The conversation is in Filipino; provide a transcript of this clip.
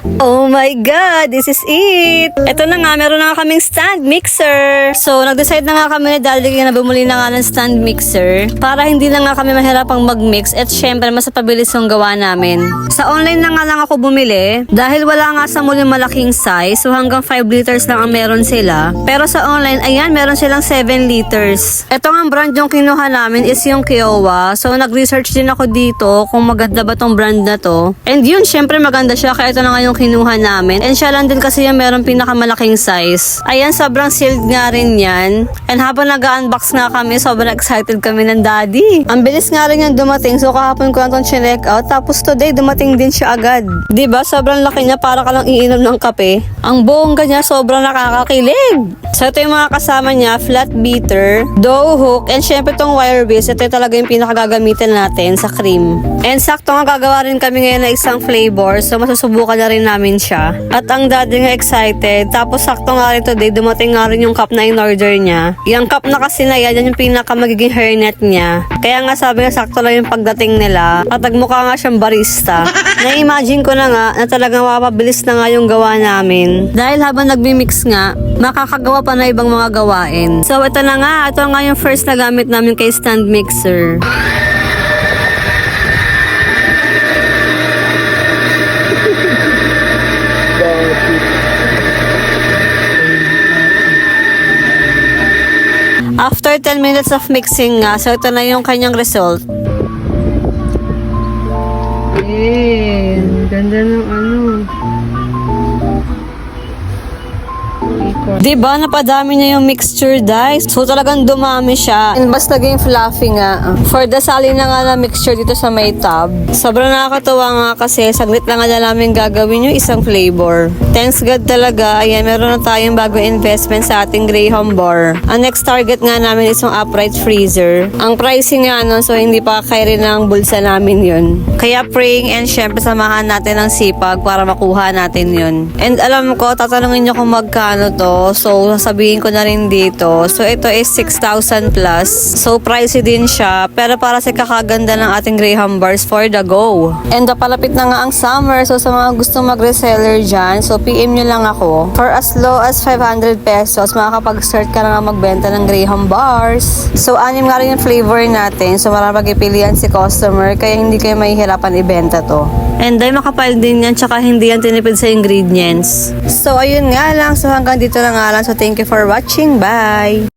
Oh my God, this is it! Ito na nga, meron na kaming stand mixer. So, nag-decide na nga kami ni Daddy na bumuli na nga ng stand mixer para hindi na nga kami mahirapang mag-mix at syempre mas pabilis yung gawa namin. Sa online na nga lang ako bumili dahil wala nga sa muli malaking size so hanggang 5 liters lang ang meron sila. Pero sa online, ayan, meron silang 7 liters. Ito nga brand yung kinuha namin is yung Kiowa. So, nag-research din ako dito kung maganda ba tong brand na to. And yun, syempre maganda siya kaya ito na nga yung kinuha namin. And siya lang din kasi yung meron pinakamalaking size. Ayan, sobrang sealed nga rin yan. And habang nag-unbox nga kami, sobrang excited kami ng daddy. Ang bilis nga rin yung dumating. So kahapon ko na itong chinek out. Tapos today, dumating din siya agad. ba Sobrang laki niya para ka lang iinom ng kape. Ang bongga niya, sobrang nakakakilig. So ito yung mga kasama niya, flat beater, dough hook, and syempre itong wire base. Ito talaga yung pinakagagamitin natin sa cream. And sakto nga gagawa rin kami ngayon ng isang flavor. So masusubukan na rin namin siya. At ang daddy nga excited. Tapos sakto nga rin today, dumating nga rin yung cup na in-order niya. Yung cup na kasi na yan, yan yung pinaka magiging hairnet niya. Kaya nga sabi nga sakto lang yung pagdating nila. At nagmukha nga siyang barista. Na-imagine ko na nga na talagang mapabilis na nga yung gawa namin. Dahil habang nagmi-mix nga, makakagawa pa na ibang mga gawain. So ito na nga, ito nga yung first na gamit namin kay stand mixer. After 10 minutes of mixing nga, so ito na yung kanyang result. Eh, ganda ng ano. Di ba napadami niya yung mixture guys? So talagang dumami siya. And basta naging fluffy nga. For the sali na nga na mixture dito sa may tub. Sobrang nakakatuwa nga kasi saglit lang na namin gagawin yung isang flavor. Thanks God talaga. Ayan, meron na tayong bagong investment sa ating Graham bar. Ang next target nga namin is yung upright freezer. Ang pricing nga nun, so hindi pa kaya ng bulsa namin yun. Kaya praying and syempre samahan natin ng sipag para makuha natin yun. And alam ko, tatanungin nyo kung magkano to. So, sasabihin ko na rin dito. So, ito is 6,000 plus. So, pricey din siya. Pero para sa kakaganda ng ating Graham bars for the go. And papalapit na nga ang summer. So, sa mga gustong mag-reseller dyan, so PM nyo lang ako. For as low as 500 pesos, makakapag-start ka na nga magbenta ng Graham bars. So, anim nga rin yung flavor natin. So, marami pagpipilian si customer. Kaya hindi kayo mahihirapan ibenta to. And ay makapal din yan, tsaka hindi yan tinipid sa ingredients. So, ayun nga lang. So, hanggang dito na nga lang. So, thank you for watching. Bye!